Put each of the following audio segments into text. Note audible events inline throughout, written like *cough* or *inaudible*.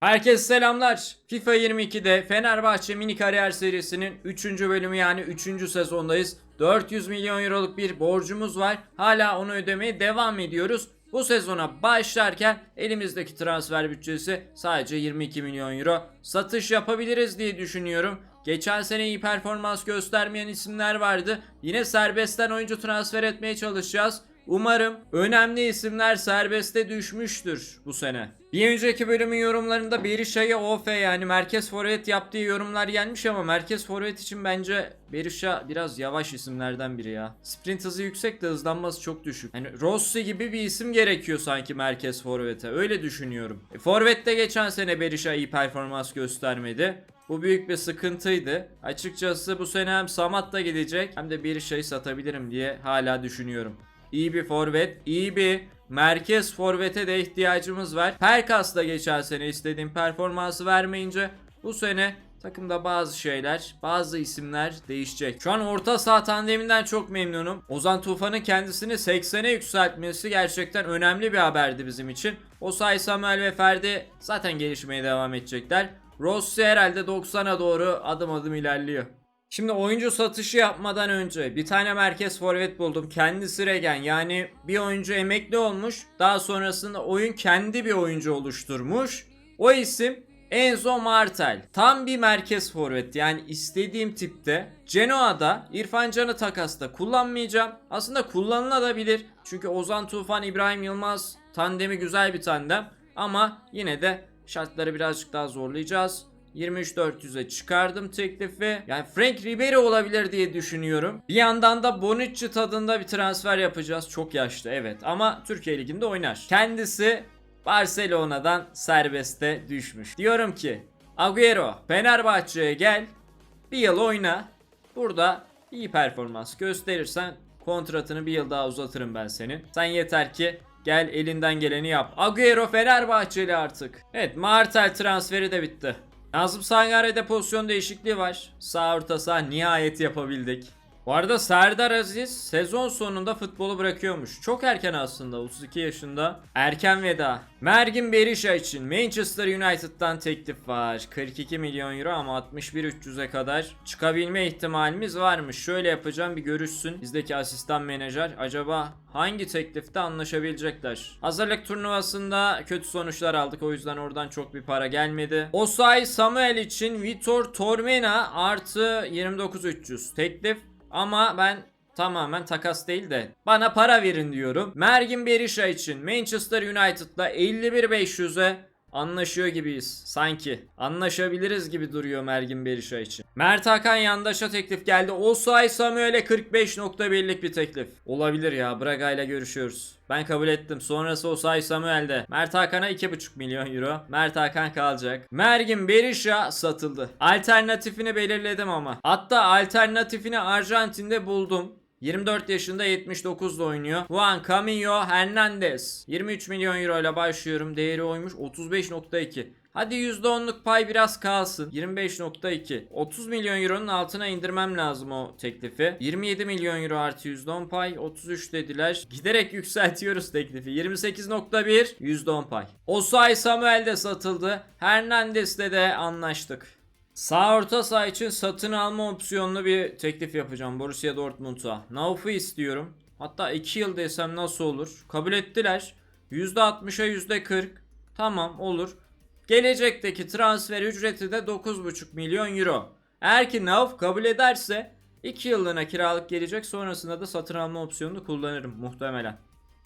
Herkese selamlar. FIFA 22'de Fenerbahçe mini kariyer serisinin 3. bölümü yani 3. sezondayız. 400 milyon euroluk bir borcumuz var. Hala onu ödemeye devam ediyoruz. Bu sezona başlarken elimizdeki transfer bütçesi sadece 22 milyon euro. Satış yapabiliriz diye düşünüyorum. Geçen sene iyi performans göstermeyen isimler vardı. Yine serbestten oyuncu transfer etmeye çalışacağız. Umarım önemli isimler serbeste düşmüştür bu sene. Bir önceki bölümün yorumlarında Berisha'ya OF yani merkez forvet yaptığı yorumlar gelmiş ama merkez forvet için bence Berisha biraz yavaş isimlerden biri ya. Sprint hızı yüksek de hızlanması çok düşük. Yani Rossi gibi bir isim gerekiyor sanki merkez forvete öyle düşünüyorum. E, forvette geçen sene Berisha iyi performans göstermedi. Bu büyük bir sıkıntıydı. Açıkçası bu sene hem Samat da gidecek hem de Berisha'yı satabilirim diye hala düşünüyorum. İyi bir forvet, iyi bir merkez forvete de ihtiyacımız var. Perkas da geçen sene istediğim performansı vermeyince bu sene takımda bazı şeyler, bazı isimler değişecek. Şu an orta saha tandeminden çok memnunum. Ozan Tufan'ın kendisini 80'e yükseltmesi gerçekten önemli bir haberdi bizim için. Osay Samuel ve Ferdi zaten gelişmeye devam edecekler. Rossi herhalde 90'a doğru adım adım ilerliyor. Şimdi oyuncu satışı yapmadan önce bir tane merkez forvet buldum. Kendisi regen yani bir oyuncu emekli olmuş. Daha sonrasında oyun kendi bir oyuncu oluşturmuş. O isim Enzo Martel. Tam bir merkez forvet yani istediğim tipte. Genoa'da İrfan Can'ı takasta kullanmayacağım. Aslında kullanılabilir. Çünkü Ozan Tufan, İbrahim Yılmaz tandemi güzel bir tandem. Ama yine de şartları birazcık daha zorlayacağız. 23.400'e çıkardım teklifi. Yani Frank Ribery olabilir diye düşünüyorum. Bir yandan da Bonucci tadında bir transfer yapacağız. Çok yaşlı evet ama Türkiye Ligi'nde oynar. Kendisi Barcelona'dan serbeste düşmüş. Diyorum ki Agüero Fenerbahçe'ye gel. Bir yıl oyna. Burada iyi performans gösterirsen kontratını bir yıl daha uzatırım ben senin. Sen yeter ki gel elinden geleni yap. Agüero Fenerbahçeli artık. Evet Martel transferi de bitti. Nazım Sangare'de pozisyon değişikliği var. Sağ orta saha nihayet yapabildik. Bu arada Serdar Aziz sezon sonunda futbolu bırakıyormuş. Çok erken aslında 32 yaşında. Erken veda. Mergin Berisha için Manchester United'dan teklif var. 42 milyon euro ama 61-300'e kadar çıkabilme ihtimalimiz varmış. Şöyle yapacağım bir görüşsün. Bizdeki asistan menajer acaba hangi teklifte anlaşabilecekler? Hazırlık turnuvasında kötü sonuçlar aldık o yüzden oradan çok bir para gelmedi. Osay Samuel için Vitor Tormena artı 29-300 teklif ama ben tamamen takas değil de bana para verin diyorum. Mergin Berisha için Manchester United'la 51-500'e anlaşıyor gibiyiz. Sanki. Anlaşabiliriz gibi duruyor Mergin Berisha için. Mert Hakan yandaşa teklif geldi. Osay Samuel'e 45.1'lik bir teklif. Olabilir ya. Braga ile görüşüyoruz. Ben kabul ettim. Sonrası Osay Samuel'de. Mert Hakan'a 2.5 milyon euro. Mert Hakan kalacak. Mergin Berisha satıldı. Alternatifini belirledim ama. Hatta alternatifini Arjantin'de buldum. 24 yaşında 79'da oynuyor. Juan Camilo Hernandez. 23 milyon euro ile başlıyorum. Değeri oymuş 35.2. Hadi %10'luk pay biraz kalsın. 25.2. 30 milyon euronun altına indirmem lazım o teklifi. 27 milyon euro artı %10 pay. 33 dediler. Giderek *laughs* yükseltiyoruz teklifi. 28.1 %10 pay. Osay Samuel de satıldı. Hernandez'le de anlaştık. Sağ orta saha için satın alma opsiyonlu bir teklif yapacağım Borussia Dortmund'a. Nauf'u istiyorum. Hatta 2 yıl desem nasıl olur? Kabul ettiler. %60'a %40. Tamam olur. Gelecekteki transfer ücreti de 9,5 milyon euro. Eğer ki Nauf kabul ederse 2 yıllığına kiralık gelecek sonrasında da satın alma opsiyonunu kullanırım muhtemelen.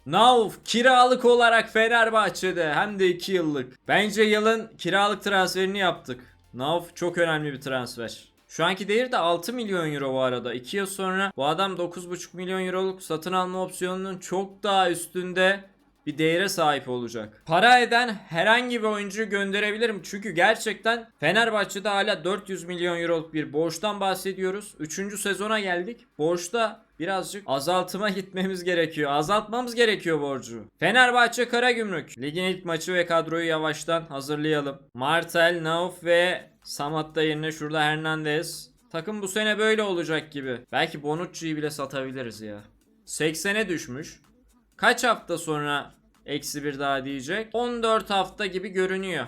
Nauf kiralık olarak Fenerbahçe'de hem de 2 yıllık. Bence yılın kiralık transferini yaptık. Nauf çok önemli bir transfer. Şu anki değeri de 6 milyon euro bu arada. 2 yıl sonra bu adam 9,5 milyon euroluk satın alma opsiyonunun çok daha üstünde bir değere sahip olacak. Para eden herhangi bir oyuncuyu gönderebilirim. Çünkü gerçekten Fenerbahçe'de hala 400 milyon euroluk bir borçtan bahsediyoruz. 3. sezona geldik. Borçta birazcık azaltıma *laughs* gitmemiz gerekiyor. Azaltmamız gerekiyor borcu. Fenerbahçe Karagümrük. Ligin ilk maçı ve kadroyu yavaştan hazırlayalım. Martel, Nauf ve Samat'ta yerine şurada Hernandez. Takım bu sene böyle olacak gibi. Belki Bonucci'yi bile satabiliriz ya. 80'e düşmüş. Kaç hafta sonra eksi bir daha diyecek? 14 hafta gibi görünüyor.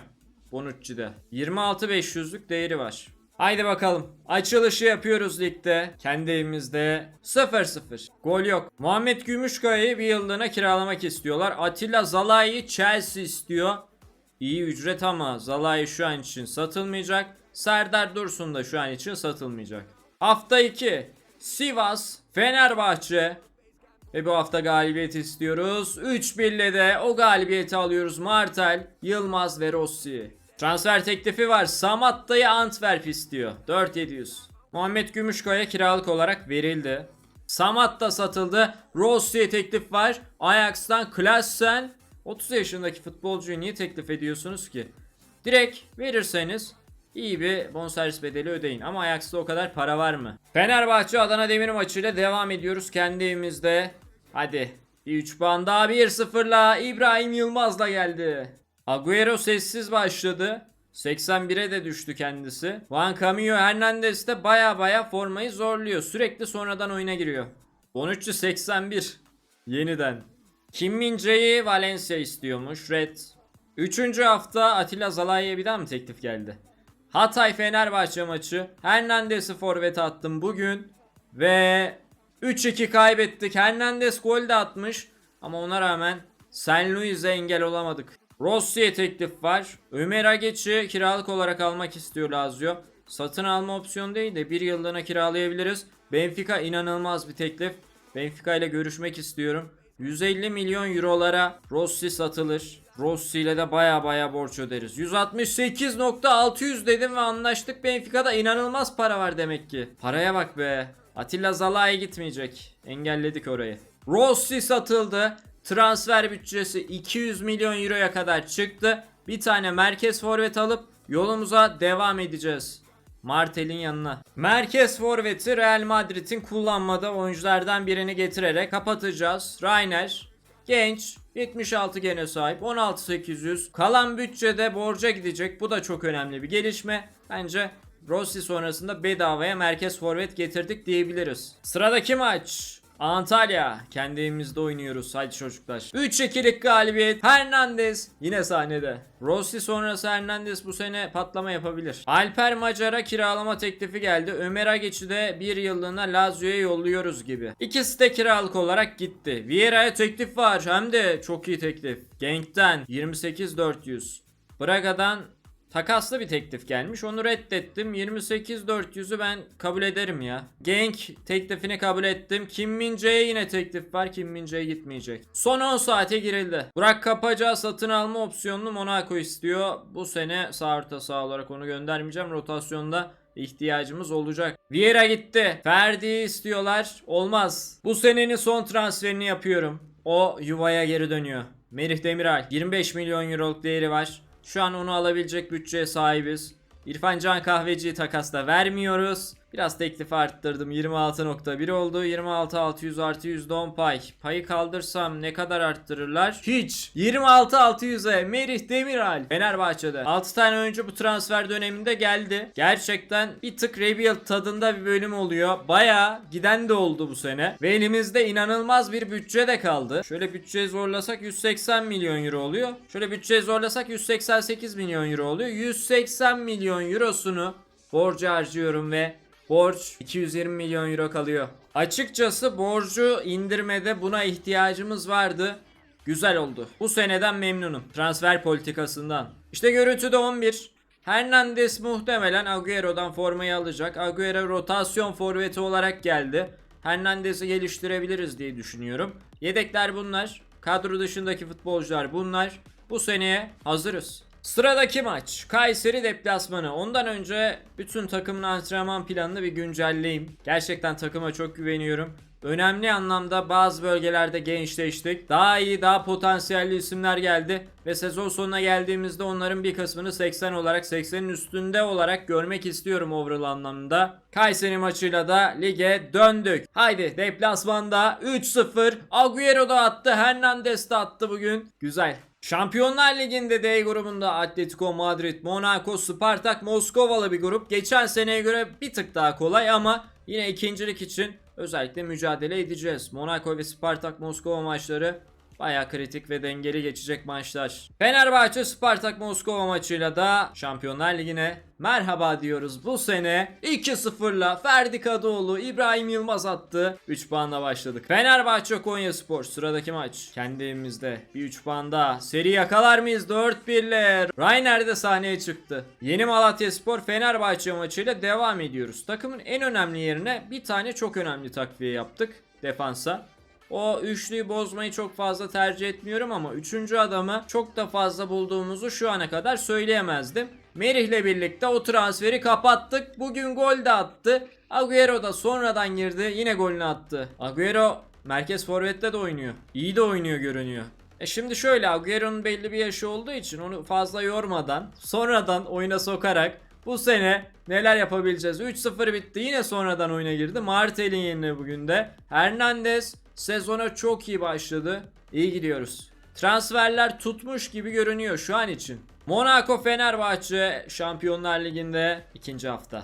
Bonucci'de. 26.500'lük değeri var. Haydi bakalım. Açılışı yapıyoruz ligde. Kendi evimizde 0-0. Gol yok. Muhammed Gümüşkaya'yı bir yıllığına kiralamak istiyorlar. Atilla Zalai'yi Chelsea istiyor. İyi ücret ama Zalai şu an için satılmayacak. Serdar Dursun da şu an için satılmayacak. Hafta 2. Sivas, Fenerbahçe. Ve bu hafta galibiyet istiyoruz. 3-1'le de o galibiyeti alıyoruz. Martel, Yılmaz ve Rossi. Transfer teklifi var. Samatta'yı Antwerp istiyor. 4700. Muhammed Gümüşkaya kiralık olarak verildi. Samatta satıldı. Rossi'ye teklif var. Ajax'tan Klassen. 30 yaşındaki futbolcuyu niye teklif ediyorsunuz ki? Direkt verirseniz iyi bir bonservis bedeli ödeyin. Ama Ajax'ta o kadar para var mı? Fenerbahçe Adana Demir maçıyla devam ediyoruz kendi evimizde. Hadi. Bir 3 puan daha 1-0'la İbrahim Yılmaz'la geldi. Agüero sessiz başladı. 81'e de düştü kendisi. Juan Camillo Hernandez de baya baya formayı zorluyor. Sürekli sonradan oyuna giriyor. Bonucci 81. Yeniden. Kim Min-jae'yi Valencia istiyormuş. Red. Üçüncü hafta Atilla Zalai'ye bir daha mı teklif geldi? Hatay Fenerbahçe maçı. Hernandez'i forvete attım bugün. Ve 3-2 kaybettik. Hernandez gol de atmış. Ama ona rağmen San Luis'e engel olamadık. Rossi'ye teklif var. Ömer Ageç'i kiralık olarak almak istiyor Lazio. Satın alma opsiyonu değil de bir yıllığına kiralayabiliriz. Benfica inanılmaz bir teklif. Benfica ile görüşmek istiyorum. 150 milyon eurolara Rossi satılır. Rossi ile de baya baya borç öderiz. 168.600 dedim ve anlaştık. Benfica'da inanılmaz para var demek ki. Paraya bak be. Atilla Zalai gitmeyecek. Engelledik orayı. Rossi satıldı. Transfer bütçesi 200 milyon euroya kadar çıktı. Bir tane merkez forvet alıp yolumuza devam edeceğiz. Martel'in yanına. Merkez forveti Real Madrid'in kullanmadığı oyunculardan birini getirerek kapatacağız. Rainer genç 76 gene sahip 16800 kalan bütçede borca gidecek bu da çok önemli bir gelişme bence Rossi sonrasında bedavaya merkez forvet getirdik diyebiliriz. Sıradaki maç Antalya. Kendi evimizde oynuyoruz. Hadi çocuklar. 3-2'lik galibiyet. Hernandez yine sahnede. Rossi sonrası Hernandez bu sene patlama yapabilir. Alper Macar'a kiralama teklifi geldi. Ömer Ageç'i de bir yıllığına Lazio'ya yolluyoruz gibi. İkisi de kiralık olarak gitti. Vieira'ya teklif var. Hem de çok iyi teklif. Genk'ten 28-400 Braga'dan Takaslı bir teklif gelmiş. Onu reddettim. 28.400'ü ben kabul ederim ya. Genk teklifini kabul ettim. Kim Min-jae'ye yine teklif var. Kim Min-jae gitmeyecek. Son 10 saate girildi. Burak Kapaca satın alma opsiyonunu Monaco istiyor. Bu sene sağ orta saha olarak onu göndermeyeceğim. Rotasyonda ihtiyacımız olacak. Vieira gitti. Ferdi'yi istiyorlar. Olmaz. Bu senenin son transferini yapıyorum. O yuvaya geri dönüyor. Merih Demiral 25 milyon euroluk değeri var. Şu an onu alabilecek bütçeye sahibiz. İrfan Can Kahveci'yi takasla vermiyoruz. Biraz teklifi arttırdım. 26.1 oldu. 26 600 artı %10 pay. Payı kaldırsam ne kadar arttırırlar? Hiç. 26 600'e Merih Demiral. Fenerbahçe'de. 6 tane oyuncu bu transfer döneminde geldi. Gerçekten bir tık rebuild tadında bir bölüm oluyor. Baya giden de oldu bu sene. Ve elimizde inanılmaz bir bütçe de kaldı. Şöyle bütçeyi zorlasak 180 milyon euro oluyor. Şöyle bütçeyi zorlasak 188 milyon euro oluyor. 180 milyon eurosunu borcu harcıyorum ve Borç 220 milyon euro kalıyor. Açıkçası borcu indirmede buna ihtiyacımız vardı. Güzel oldu. Bu seneden memnunum. Transfer politikasından. İşte görüntüde 11. Hernandez muhtemelen Agüero'dan formayı alacak. Agüero rotasyon forveti olarak geldi. Hernandez'i geliştirebiliriz diye düşünüyorum. Yedekler bunlar. Kadro dışındaki futbolcular bunlar. Bu seneye hazırız. Sıradaki maç Kayseri deplasmanı. Ondan önce bütün takımın antrenman planını bir güncelleyeyim. Gerçekten takıma çok güveniyorum. Önemli anlamda bazı bölgelerde gençleştik. Daha iyi, daha potansiyelli isimler geldi. Ve sezon sonuna geldiğimizde onların bir kısmını 80 olarak 80'in üstünde olarak görmek istiyorum overall anlamda. Kayseri maçıyla da lige döndük. Haydi deplasmanda 3-0. Agüero da attı. Hernandez de attı bugün. Güzel. Şampiyonlar Ligi'nde D grubunda Atletico Madrid, Monaco, Spartak, Moskovalı bir grup. Geçen seneye göre bir tık daha kolay ama yine ikincilik için özellikle mücadele edeceğiz. Monaco ve Spartak Moskova maçları Baya kritik ve dengeli geçecek maçlar. Fenerbahçe Spartak Moskova maçıyla da Şampiyonlar Ligi'ne merhaba diyoruz. Bu sene 2-0'la Ferdi Kadıoğlu, İbrahim Yılmaz attı. 3 puanla başladık. Fenerbahçe Konya Spor sıradaki maç. Kendi evimizde bir 3 puan daha. Seri yakalar mıyız? 4-1 ile. Rainer de sahneye çıktı. Yeni Malatya Spor Fenerbahçe maçıyla devam ediyoruz. Takımın en önemli yerine bir tane çok önemli takviye yaptık defansa. O üçlüyü bozmayı çok fazla tercih etmiyorum ama üçüncü adamı çok da fazla bulduğumuzu şu ana kadar söyleyemezdim. Merih'le birlikte o transferi kapattık. Bugün gol de attı. Agüero da sonradan girdi. Yine golünü attı. Agüero merkez forvette de oynuyor. İyi de oynuyor görünüyor. E şimdi şöyle Agüero'nun belli bir yaşı olduğu için onu fazla yormadan sonradan oyuna sokarak bu sene neler yapabileceğiz? 3-0 bitti. Yine sonradan oyuna girdi. Martel'in yerine bugün de. Hernandez sezona çok iyi başladı. İyi gidiyoruz. Transferler tutmuş gibi görünüyor şu an için. Monaco Fenerbahçe Şampiyonlar Ligi'nde ikinci hafta.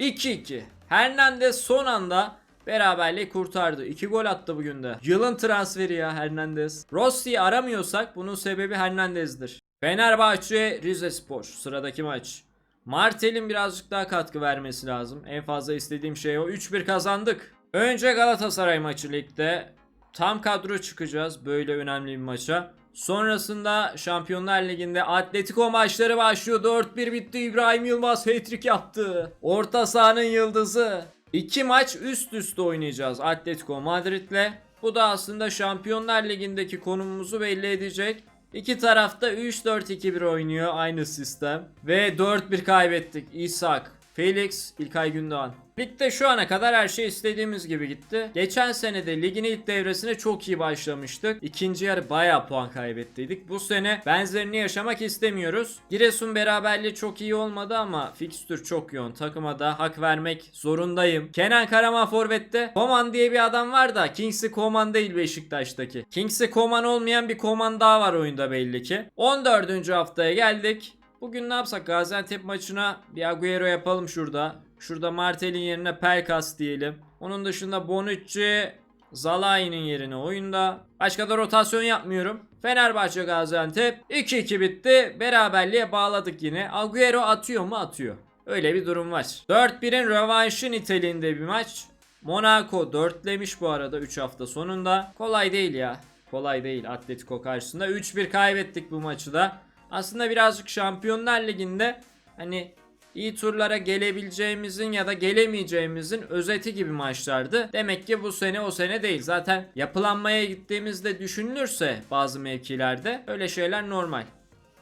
2-2. Hernandez son anda beraberliği kurtardı. 2 gol attı bugün de. Yılın transferi ya Hernandez. Rossi'yi aramıyorsak bunun sebebi Hernandez'dir. Fenerbahçe Rize Spor sıradaki maç. Martel'in birazcık daha katkı vermesi lazım. En fazla istediğim şey o. 3-1 kazandık. Önce Galatasaray maçı ligde. Tam kadro çıkacağız böyle önemli bir maça. Sonrasında Şampiyonlar Ligi'nde Atletico maçları başlıyor. 4-1 bitti. İbrahim Yılmaz hat-trick yaptı. Orta sahanın yıldızı. İki maç üst üste oynayacağız Atletico Madrid'le. Bu da aslında Şampiyonlar Ligi'ndeki konumumuzu belli edecek. İki tarafta 3-4-2-1 oynuyor aynı sistem. Ve 4-1 kaybettik. İshak, Felix, İlkay Gündoğan. Ligde şu ana kadar her şey istediğimiz gibi gitti. Geçen sene de ligin ilk devresine çok iyi başlamıştık. İkinci yarı bayağı puan kaybettiydik. Bu sene benzerini yaşamak istemiyoruz. Giresun beraberliği çok iyi olmadı ama fikstür çok yoğun. Takıma da hak vermek zorundayım. Kenan Karaman forvette. Koman diye bir adam var da Kingsley Koman değil Beşiktaş'taki. Kingsley Koman olmayan bir Koman daha var oyunda belli ki. 14. haftaya geldik. Bugün ne yapsak Gaziantep maçına bir Agüero yapalım şurada. Şurada Martel'in yerine Pelkas diyelim. Onun dışında Bonucci Zalai'nin yerine oyunda. Başka da rotasyon yapmıyorum. Fenerbahçe Gaziantep 2-2 bitti. Beraberliğe bağladık yine. Agüero atıyor mu? Atıyor. Öyle bir durum var. 4-1'in rövanşı niteliğinde bir maç. Monaco dörtlemiş bu arada 3 hafta sonunda. Kolay değil ya. Kolay değil Atletico karşısında. 3-1 kaybettik bu maçı da. Aslında birazcık Şampiyonlar Ligi'nde hani iyi turlara gelebileceğimizin ya da gelemeyeceğimizin özeti gibi maçlardı. Demek ki bu sene o sene değil. Zaten yapılanmaya gittiğimizde düşünülürse bazı mevkilerde öyle şeyler normal.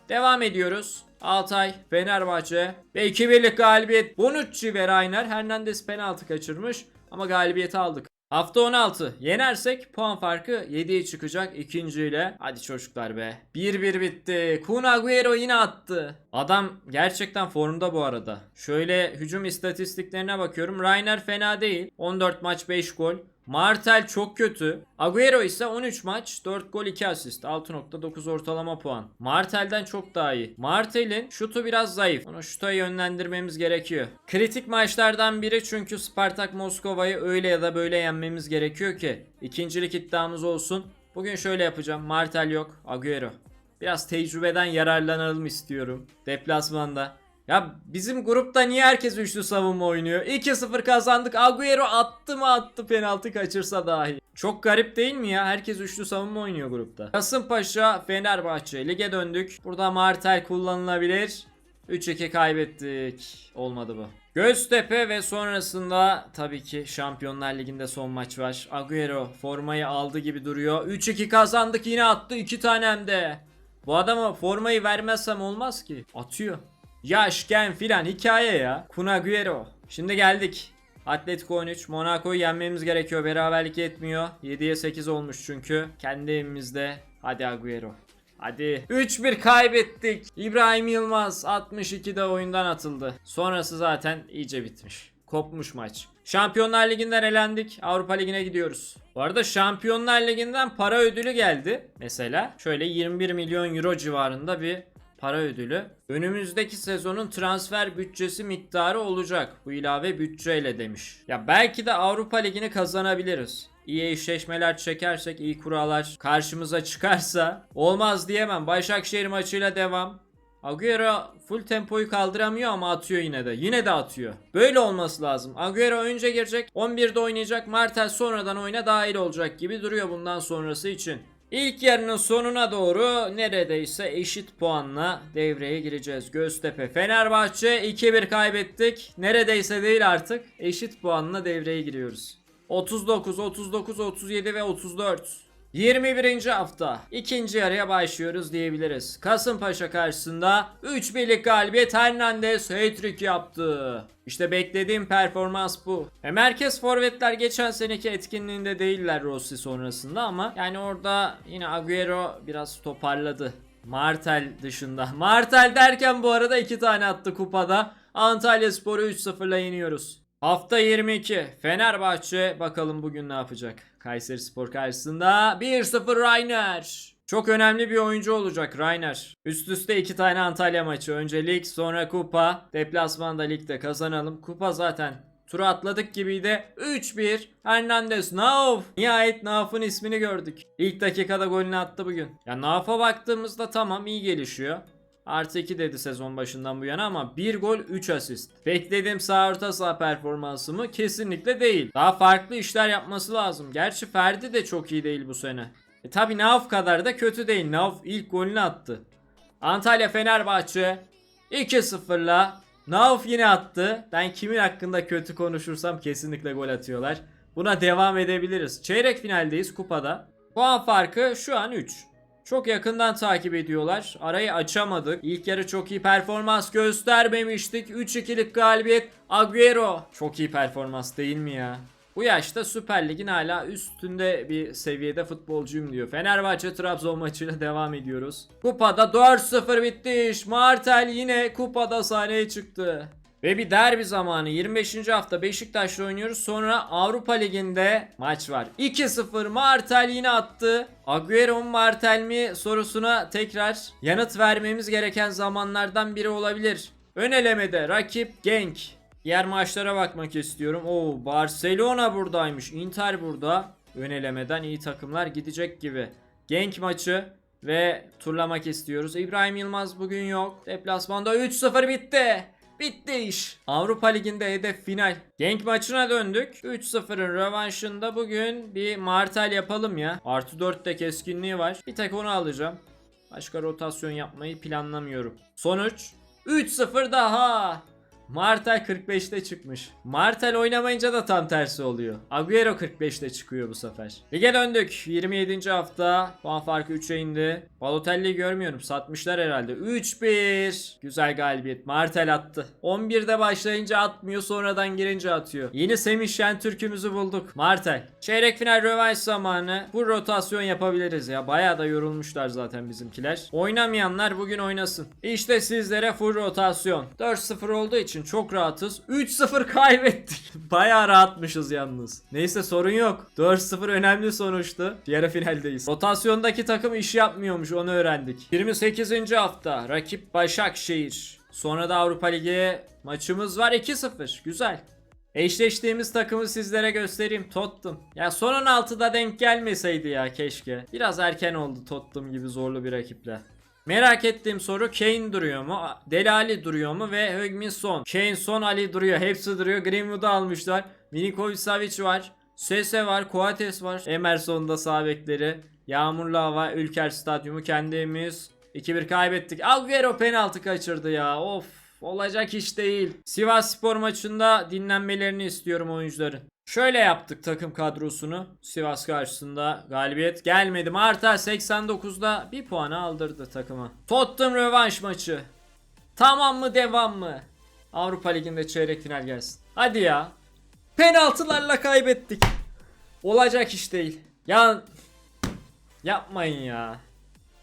Devam ediyoruz. Altay, Fenerbahçe ve 2-1'lik galibiyet. Bonucci ve Rainer Hernandez penaltı kaçırmış ama galibiyeti aldık. Hafta 16. Yenersek puan farkı 7'ye çıkacak ikinciyle. Hadi çocuklar be. 1-1 bitti. Kun Agüero yine attı. Adam gerçekten formda bu arada. Şöyle hücum istatistiklerine bakıyorum. Rainer fena değil. 14 maç 5 gol. Martel çok kötü. Agüero ise 13 maç 4 gol 2 asist 6.9 ortalama puan. Martel'den çok daha iyi. Martel'in şutu biraz zayıf. Onu şuta yönlendirmemiz gerekiyor. Kritik maçlardan biri çünkü Spartak Moskova'yı öyle ya da böyle yenmemiz gerekiyor ki ikincilik iddiamız olsun. Bugün şöyle yapacağım. Martel yok. Agüero. Biraz tecrübeden yararlanalım istiyorum. Deplasmanda. Ya bizim grupta niye herkes üçlü savunma oynuyor? 2-0 kazandık. Agüero attı mı attı penaltı kaçırsa dahi. Çok garip değil mi ya? Herkes üçlü savunma oynuyor grupta. Kasımpaşa, Fenerbahçe lige döndük. Burada Martel kullanılabilir. 3-2 kaybettik. Olmadı bu. Göztepe ve sonrasında tabii ki Şampiyonlar Ligi'nde son maç var. Agüero formayı aldı gibi duruyor. 3-2 kazandık yine attı 2 tane de. Bu adama formayı vermezsem olmaz ki. Atıyor. Yaş, gen filan hikaye ya. Kun Agüero. Şimdi geldik. Atletico 13. Monaco'yu yenmemiz gerekiyor. Beraberlik etmiyor. 7'ye 8 olmuş çünkü. Kendi evimizde. Hadi Agüero. Hadi. 3-1 kaybettik. İbrahim Yılmaz 62'de oyundan atıldı. Sonrası zaten iyice bitmiş. Kopmuş maç. Şampiyonlar Ligi'nden elendik. Avrupa Ligi'ne gidiyoruz. Bu arada Şampiyonlar Ligi'nden para ödülü geldi. Mesela şöyle 21 milyon euro civarında bir para ödülü. Önümüzdeki sezonun transfer bütçesi miktarı olacak. Bu ilave bütçeyle demiş. Ya belki de Avrupa Ligi'ni kazanabiliriz. iyi eşleşmeler çekersek, iyi kurallar karşımıza çıkarsa olmaz diyemem. Başakşehir maçıyla devam. Agüero full tempoyu kaldıramıyor ama atıyor yine de. Yine de atıyor. Böyle olması lazım. Agüero önce girecek. 11'de oynayacak. Martel sonradan oyuna dahil olacak gibi duruyor bundan sonrası için. İlk yarının sonuna doğru neredeyse eşit puanla devreye gireceğiz. Göztepe Fenerbahçe 2-1 kaybettik. Neredeyse değil artık. Eşit puanla devreye giriyoruz. 39, 39, 37 ve 34. 21. hafta. ikinci yarıya başlıyoruz diyebiliriz. Kasımpaşa karşısında 3 birlik galibiyet Hernandez hat-trick yaptı. İşte beklediğim performans bu. E merkez forvetler geçen seneki etkinliğinde değiller Rossi sonrasında ama yani orada yine Agüero biraz toparladı. Martel dışında. *laughs* Martel derken bu arada 2 tane attı kupada. Antalya Sporu 3-0'la yeniyoruz. Hafta 22 Fenerbahçe bakalım bugün ne yapacak? Kayseri Spor karşısında 1-0 Rainer. Çok önemli bir oyuncu olacak Rainer. Üst üste iki tane Antalya maçı. Önce lig sonra kupa. Deplasmanda ligde kazanalım. Kupa zaten Tura atladık gibiydi. 3-1. Hernandez Nauf. Nihayet Nauf'un ismini gördük. İlk dakikada golünü attı bugün. Ya Nauf'a baktığımızda tamam iyi gelişiyor. Artı 2 dedi sezon başından bu yana ama 1 gol 3 asist. Beklediğim sağ orta saha performansı mı? Kesinlikle değil. Daha farklı işler yapması lazım. Gerçi Ferdi de çok iyi değil bu sene. E tabi Nauf kadar da kötü değil. Nauf ilk golünü attı. Antalya Fenerbahçe 2-0'la Nauf yine attı. Ben kimin hakkında kötü konuşursam kesinlikle gol atıyorlar. Buna devam edebiliriz. Çeyrek finaldeyiz kupada. Puan farkı şu an 3. Çok yakından takip ediyorlar. Arayı açamadık. İlk yarı çok iyi performans göstermemiştik. 3-2'lik galibiyet. Agüero. Çok iyi performans değil mi ya? Bu yaşta Süper Lig'in hala üstünde bir seviyede futbolcuyum diyor. Fenerbahçe Trabzon maçıyla devam ediyoruz. Kupada 4-0 bitti iş. Martel yine kupada sahneye çıktı. Ve bir derbi zamanı 25. hafta Beşiktaş'la oynuyoruz. Sonra Avrupa Ligi'nde maç var. 2-0 Martel yine attı. Agüero Martel mi sorusuna tekrar yanıt vermemiz gereken zamanlardan biri olabilir. Ön elemede rakip Genk. Diğer maçlara bakmak istiyorum. Oo Barcelona buradaymış. Inter burada. Ön elemeden iyi takımlar gidecek gibi. Genk maçı ve turlamak istiyoruz. İbrahim Yılmaz bugün yok. Deplasmanda 3-0 bitti. Bitti iş. Avrupa Ligi'nde hedef final. Genk maçına döndük. 3-0'ın rövanşında bugün bir Martel yapalım ya. Artı 4'te keskinliği var. Bir tek onu alacağım. Başka rotasyon yapmayı planlamıyorum. Sonuç 3-0 daha. Martel 45'te çıkmış. Martel oynamayınca da tam tersi oluyor. Agüero 45'te çıkıyor bu sefer. Lige döndük. 27. hafta. Puan farkı 3'e indi. Balotelli'yi görmüyorum. Satmışlar herhalde. 3-1. Güzel galibiyet. Martel attı. 11'de başlayınca atmıyor. Sonradan girince atıyor. Yeni Semih Şentürk'ümüzü bulduk. Martel. Çeyrek final rövanş zamanı. Bu rotasyon yapabiliriz ya. Bayağı da yorulmuşlar zaten bizimkiler. Oynamayanlar bugün oynasın. İşte sizlere full rotasyon. 4-0 olduğu için çok rahatız. 3-0 kaybettik. *laughs* Bayağı rahatmışız yalnız. Neyse sorun yok. 4-0 önemli sonuçtu. Yarı finaldeyiz. Rotasyondaki takım iş yapmıyormuş onu öğrendik. 28. hafta rakip Başakşehir. Sonra da Avrupa Ligi maçımız var 2-0. Güzel. Eşleştiğimiz takımı sizlere göstereyim Tottenham. Ya son 16'da denk gelmeseydi ya keşke. Biraz erken oldu Tottenham gibi zorlu bir rakiple. Merak ettiğim soru Kane duruyor mu? Deli Ali duruyor mu? Ve Heung-min Son. Kane, Son, Ali duruyor. Hepsi duruyor. Greenwood'u almışlar. Milinkovic Savic var. Sese var. Coates var. Emerson'da sağ bekleri. Yağmurlu hava. Ülker Stadyumu kendimiz. 2-1 kaybettik. Agüero penaltı kaçırdı ya. Of. Olacak iş değil. Sivas Spor maçında dinlenmelerini istiyorum oyuncuların. Şöyle yaptık takım kadrosunu. Sivas karşısında galibiyet gelmedi. Marta 89'da bir puanı aldırdı takıma. Tottenham rövanş maçı. Tamam mı devam mı? Avrupa Ligi'nde çeyrek final gelsin. Hadi ya. Penaltılarla kaybettik. Olacak iş değil. Ya yapmayın ya.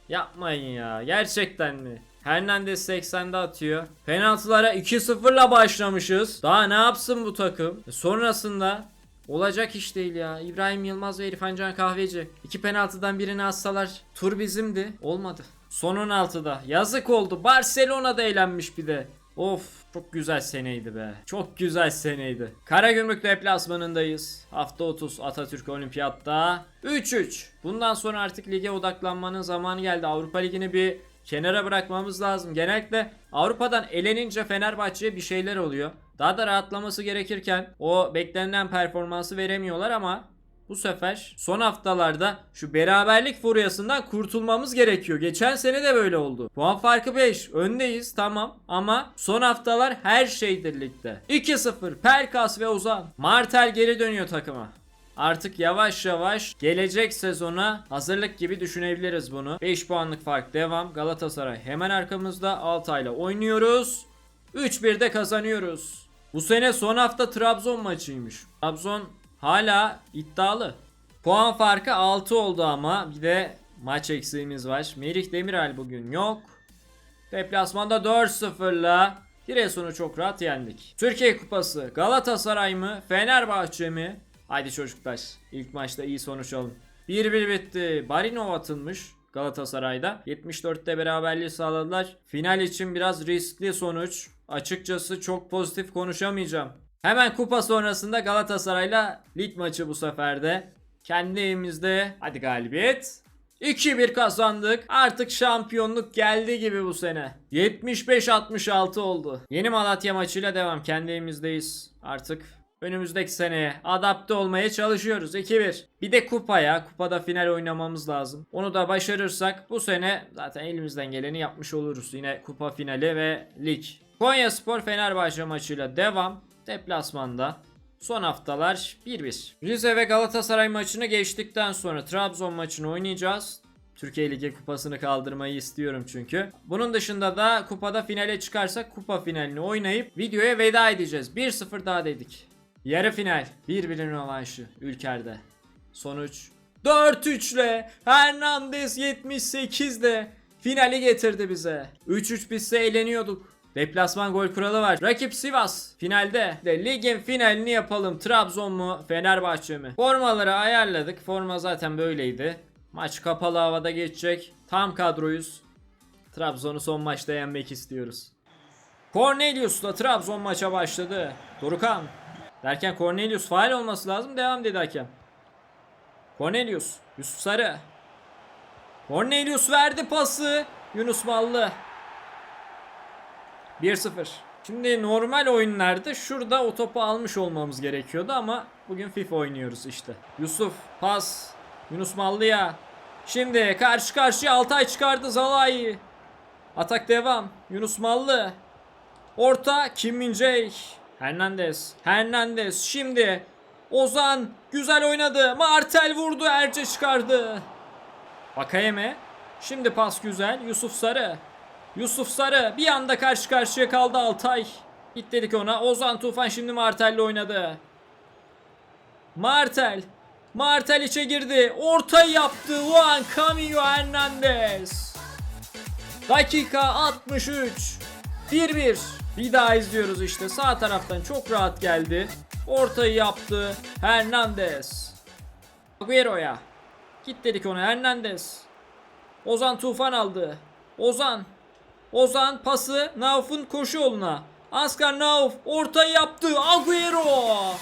Yapmayın ya. Gerçekten mi? Hernandez 80'de atıyor. Penaltılara 2-0'la başlamışız. Daha ne yapsın bu takım? E sonrasında olacak iş değil ya. İbrahim Yılmaz ve İrfan Can Kahveci. İki penaltıdan birini atsalar tur bizimdi. Olmadı. Son 16'da. Yazık oldu. Barcelona'da eğlenmiş bir de. Of çok güzel seneydi be. Çok güzel seneydi. Karagümrük deplasmanındayız. Hafta 30 Atatürk Olimpiyat'ta 3-3. Bundan sonra artık lige odaklanmanın zamanı geldi. Avrupa Ligi'ni bir kenara bırakmamız lazım. Genellikle Avrupa'dan elenince Fenerbahçe'ye bir şeyler oluyor. Daha da rahatlaması gerekirken o beklenen performansı veremiyorlar ama bu sefer son haftalarda şu beraberlik furyasından kurtulmamız gerekiyor. Geçen sene de böyle oldu. Puan farkı 5. Öndeyiz tamam ama son haftalar her şeydir ligde. 2-0 Pelkas ve Ozan. Martel geri dönüyor takıma. Artık yavaş yavaş gelecek sezona hazırlık gibi düşünebiliriz bunu. 5 puanlık fark devam. Galatasaray hemen arkamızda Altay'la oynuyoruz. 3-1'de kazanıyoruz. Bu sene son hafta Trabzon maçıymış. Trabzon hala iddialı. Puan farkı 6 oldu ama bir de maç eksiğimiz var. Merih Demiral bugün yok. Deplasmanda 4-0'la Giresun'u çok rahat yendik. Türkiye Kupası Galatasaray mı Fenerbahçe mi? Haydi çocuklar ilk maçta iyi sonuç alın. 1-1 bitti. Barinov atılmış Galatasaray'da. 74'te beraberliği sağladılar. Final için biraz riskli sonuç. Açıkçası çok pozitif konuşamayacağım. Hemen kupa sonrasında Galatasaray'la lig maçı bu sefer de. Kendi evimizde. Hadi galibiyet. 2-1 kazandık. Artık şampiyonluk geldi gibi bu sene. 75-66 oldu. Yeni Malatya maçıyla devam. Kendi evimizdeyiz. Artık önümüzdeki seneye adapte olmaya çalışıyoruz. 2-1. Bir de kupaya. Kupada final oynamamız lazım. Onu da başarırsak bu sene zaten elimizden geleni yapmış oluruz. Yine kupa finali ve lig. Konya Spor Fenerbahçe maçıyla devam. Deplasmanda. Son haftalar 1-1. Rize ve Galatasaray maçını geçtikten sonra Trabzon maçını oynayacağız. Türkiye Ligi kupasını kaldırmayı istiyorum çünkü. Bunun dışında da kupada finale çıkarsak kupa finalini oynayıp videoya veda edeceğiz. 1-0 daha dedik. Yarı final. 1-1'in rövanşı Ülker'de. Sonuç 4-3 ile Hernandez 78'de finali getirdi bize. 3-3 bitse eğleniyorduk. Deplasman gol kuralı var. Rakip Sivas. Finalde de ligin finalini yapalım. Trabzon mu Fenerbahçe mi? Formaları ayarladık. Forma zaten böyleydi. Maç kapalı havada geçecek. Tam kadroyuz. Trabzon'u son maçta yenmek istiyoruz. Cornelius da Trabzon maça başladı. Dorukan. Derken Cornelius faal olması lazım. Devam dedi hakem. Cornelius. Yusuf Sarı. Cornelius verdi pası. Yunus Mallı. 1-0. Şimdi normal oyunlarda şurada o topu almış olmamız gerekiyordu ama bugün FIFA oynuyoruz işte. Yusuf pas. Yunus Mallı'ya. Şimdi karşı karşıya Altay çıkardı Zalai. Atak devam. Yunus Mallı. Orta Kim Min Jae. Hernandez. Hernandez şimdi. Ozan güzel oynadı. Martel vurdu. Erce çıkardı. Bakayeme. Şimdi pas güzel. Yusuf Sarı. Yusuf Sarı bir anda karşı karşıya kaldı Altay. Git dedik ona. Ozan Tufan şimdi Martel'le oynadı. Martel. Martel içe girdi. Ortayı yaptı. Juan Camilo Hernandez. Dakika 63. 1-1. Bir daha izliyoruz işte. Sağ taraftan çok rahat geldi. Ortayı yaptı. Hernandez. Agüero'ya. Git dedik ona Hernandez. Ozan Tufan aldı. Ozan. Ozan pası Nauf'un koşu yoluna. Askar Nauf ortayı yaptı. Agüero.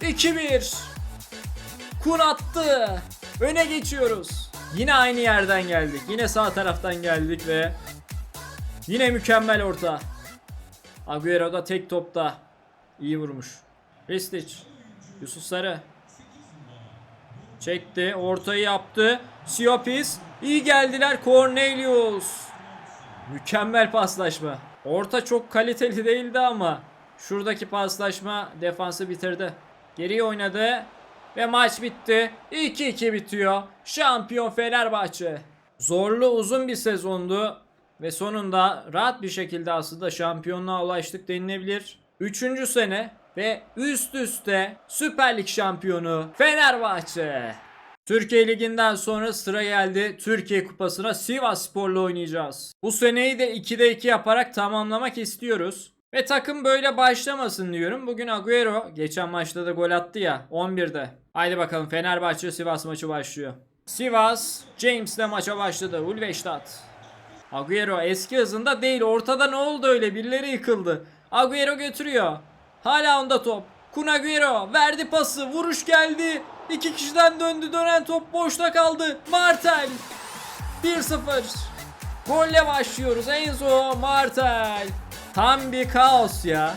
2-1. Kun attı. Öne geçiyoruz. Yine aynı yerden geldik. Yine sağ taraftan geldik ve yine mükemmel orta. Agüero da tek topta iyi vurmuş. Ristic. Yusuf Sarı. Çekti. Ortayı yaptı. Siopis. İyi geldiler. Cornelius. Mükemmel paslaşma. Orta çok kaliteli değildi ama şuradaki paslaşma defansı bitirdi. Geriye oynadı ve maç bitti. 2-2 bitiyor. Şampiyon Fenerbahçe. Zorlu uzun bir sezondu ve sonunda rahat bir şekilde aslında şampiyonluğa ulaştık denilebilir. Üçüncü sene ve üst üste Süper Lig şampiyonu Fenerbahçe. Türkiye Ligi'nden sonra sıra geldi Türkiye Kupası'na Sivas Spor'la oynayacağız. Bu seneyi de 2'de 2 yaparak tamamlamak istiyoruz. Ve takım böyle başlamasın diyorum. Bugün Agüero geçen maçta da gol attı ya 11'de. Haydi bakalım Fenerbahçe Sivas maçı başlıyor. Sivas James'le maça başladı. Ulveştat. Agüero eski hızında değil. Ortada ne oldu öyle? Birileri yıkıldı. Agüero götürüyor. Hala onda top. Kun Agüero verdi pası. Vuruş geldi. İki kişiden döndü. Dönen top boşta kaldı. Martel. 1-0. Golle başlıyoruz. Enzo Martel. Tam bir kaos ya.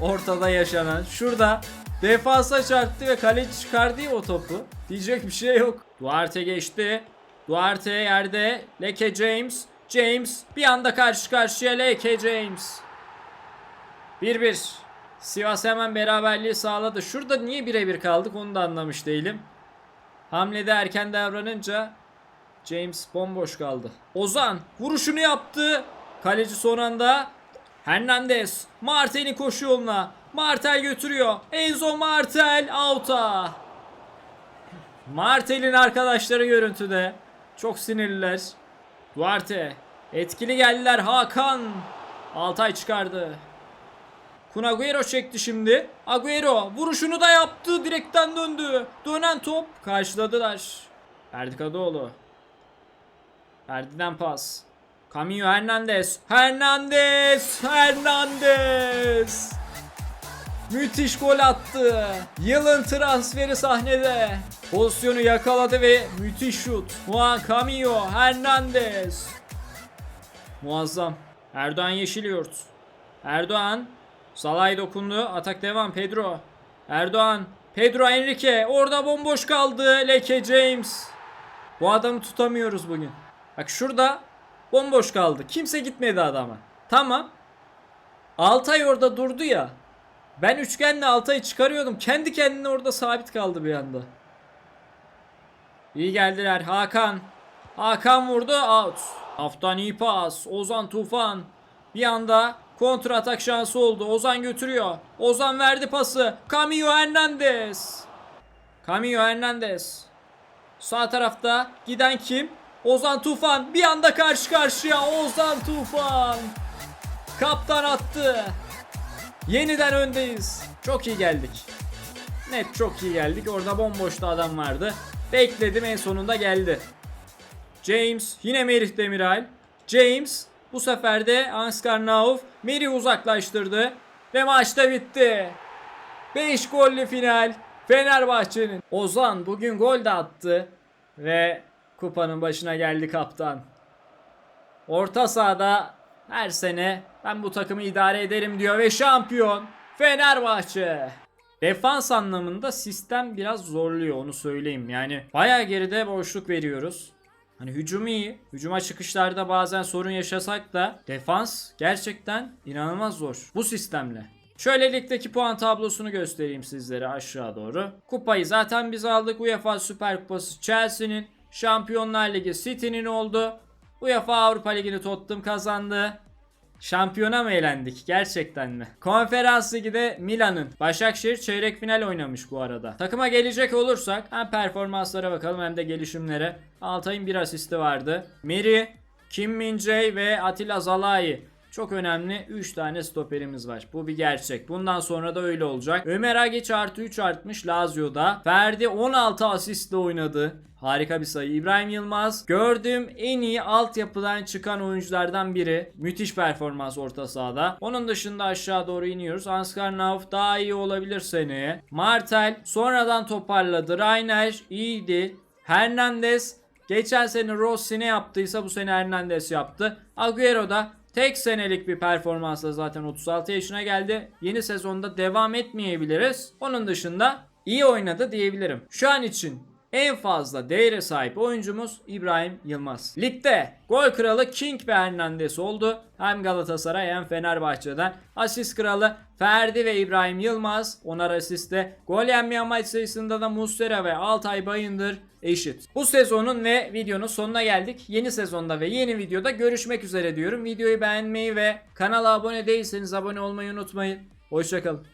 Ortada yaşanan. Şurada defansa çarptı ve kaleci çıkardı ya o topu. Diyecek bir şey yok. Duarte geçti. Duarte yerde. Leke James. James bir anda karşı karşıya Leke James. 1-1. Sivas hemen beraberliği sağladı. Şurada niye birebir kaldık onu da anlamış değilim. Hamlede erken davranınca James bomboş kaldı. Ozan vuruşunu yaptı. Kaleci son anda Hernandez Martel'in koşu yoluna. Martel götürüyor. Enzo Martel out'a. Martel'in arkadaşları görüntüde. Çok sinirliler. Duarte. Etkili geldiler. Hakan. Altay çıkardı. Kun Agüero çekti şimdi. Agüero vuruşunu da yaptı. Direkten döndü. Dönen top. Karşıladılar. Ferdi Kadıoğlu. Ferdi'den pas. Camilo Hernandez. Hernandez. Hernandez. Müthiş gol attı. Yılın transferi sahnede. Pozisyonu yakaladı ve müthiş şut. Juan Camilo Hernandez. Muazzam. Erdoğan Yeşilyurt. Erdoğan. Salay dokundu. Atak devam. Pedro. Erdoğan. Pedro Enrique. Orada bomboş kaldı. Leke James. Bu adamı tutamıyoruz bugün. Bak şurada bomboş kaldı. Kimse gitmedi adama. Tamam. Altay orada durdu ya. Ben üçgenle Altay'ı çıkarıyordum. Kendi kendine orada sabit kaldı bir anda. İyi geldiler. Hakan. Hakan vurdu. Out. Haftan iyi pas. Ozan Tufan. Bir anda kontra atak şansı oldu. Ozan götürüyor. Ozan verdi pası. Camilo Hernandez. Camilo Hernandez. Sağ tarafta giden kim? Ozan Tufan. Bir anda karşı karşıya. Ozan Tufan. Kaptan attı. Yeniden öndeyiz. Çok iyi geldik. Net çok iyi geldik. Orada bomboşta adam vardı. Bekledim en sonunda geldi. James yine Merih Demiral. James bu sefer de Ansgar Nauf Merih uzaklaştırdı. Ve maçta bitti. 5 gollü final Fenerbahçe'nin. Ozan bugün gol de attı. Ve kupanın başına geldi kaptan. Orta sahada her sene ben bu takımı idare ederim diyor ve şampiyon Fenerbahçe. Defans anlamında sistem biraz zorluyor onu söyleyeyim. Yani bayağı geride boşluk veriyoruz. Hani hücum iyi. Hücuma çıkışlarda bazen sorun yaşasak da defans gerçekten inanılmaz zor bu sistemle. Şöyle ligdeki puan tablosunu göstereyim sizlere aşağı doğru. Kupayı zaten biz aldık. UEFA Süper Kupası Chelsea'nin. Şampiyonlar Ligi City'nin oldu. UEFA Avrupa Ligi'ni Tottenham kazandı. Şampiyona mı elendik gerçekten mi? Konferans Ligi'de Milan'ın Başakşehir çeyrek final oynamış bu arada. Takıma gelecek olursak hem performanslara bakalım hem de gelişimlere. Altay'ın bir asisti vardı. Meri, Kim Min Jae ve Atilla Zalai. Çok önemli 3 tane stoperimiz var. Bu bir gerçek. Bundan sonra da öyle olacak. Ömer Agiç artı 3 artmış Lazio'da. Ferdi 16 asistle oynadı. Harika bir sayı. İbrahim Yılmaz gördüğüm en iyi altyapıdan çıkan oyunculardan biri. Müthiş performans orta sahada. Onun dışında aşağı doğru iniyoruz. Ansgar Nauf daha iyi olabilir seneye. Martel sonradan toparladı. Rainer iyiydi. Hernandez geçen sene Rossi ne yaptıysa bu sene Hernandez yaptı. Agüero da tek senelik bir performansla zaten 36 yaşına geldi. Yeni sezonda devam etmeyebiliriz. Onun dışında iyi oynadı diyebilirim. Şu an için en fazla değere sahip oyuncumuz İbrahim Yılmaz. Ligde gol kralı King ve Hernandez oldu. Hem Galatasaray hem Fenerbahçe'den. Asist kralı Ferdi ve İbrahim Yılmaz. Onar asiste. Gol yenmeyen maç sayısında da Muslera ve Altay Bayındır eşit. Bu sezonun ve videonun sonuna geldik. Yeni sezonda ve yeni videoda görüşmek üzere diyorum. Videoyu beğenmeyi ve kanala abone değilseniz abone olmayı unutmayın. Hoşçakalın.